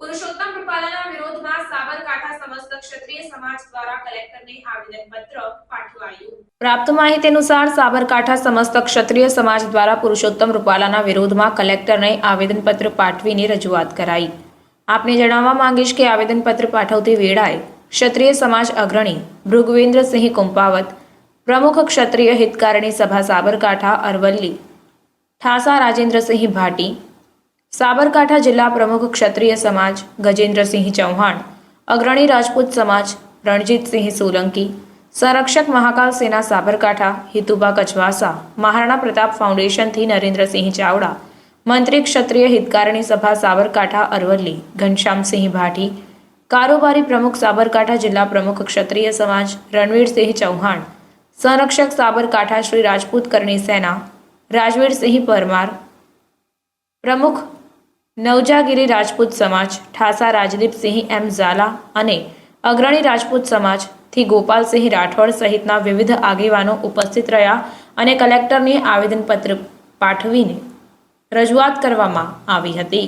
પુરુષોત્તમ રૂપાલાના વિરોધમાં સાબરકાંઠા સમસ્ત ક્ષત્રિય સમાજ દ્વારા કલેક્ટરને આવેદનપત્ર પાઠવાયું. પ્રાપ્ત માહિતી અનુસાર સાબરકાંઠા સમસ્ત ક્ષત્રિય સમાજ દ્વારા પુરુષોત્તમ રૂપાલાના વિરોધમાં કલેક્ટરને આવેદનપત્ર પાઠવીને રજૂઆત કરાઈ. આપને જણાવવા માંગીશ કે આવેદનપત્ર પાઠવતી વેળાએ ક્ષત્રિય સમાજ અગ્રણી ભૃગવેન્દ્રસિંહ કુંપાવત, પ્રમુખ ક્ષત્રિય હિતકારણી સભા સાબરકાંઠા અરવલ્લી, ઠાસા રાજેન્દ્રસિંહ ભાટી સાબરકાંઠા જિલ્લા પ્રમુખ ક્ષત્રિય સમાજ ગજેન્દ્રસિંહ ચૌહાણ, અગ્રણી રાજપૂત સમાજ રણજીતસિંહ સોલંકી, સંરક્ષક મહાકાલ સેના સાબરકાંઠા હિતુબા કચવાસા મહારાણા પ્રતાપ ફાઉન્ડેશનથી નરેન્દ્રસિંહ ચાવડા, મંત્રી ક્ષત્રિય હિતકારણી સભા સાબરકાંઠા અરવલ્લી, ઘનશ્યામસિંહ ભાટી, કારોબારી પ્રમુખ સાબરકાંઠા જિલ્લા પ્રમુખ ક્ષત્રિય સમાજ રણવીરસિંહ ચૌહાણ, સંરક્ષક સાબરકાંઠા શ્રી રાજપૂત કરણી સેના, રાજવીરસિંહ પરમાર, પ્રમુખ નવજાગીરી રાજપૂત સમાજ, ઠાસા રાજદીપસિંહ એમ ઝાલા અને અગ્રણી રાજપૂત સમાજથી ગોપાલસિંહ રાઠોડ સહિતના વિવિધ આગેવાનો ઉપસ્થિત રહ્યા અને કલેક્ટરને આવેદનપત્ર પાઠવીને રજૂઆત કરવામાં આવી હતી.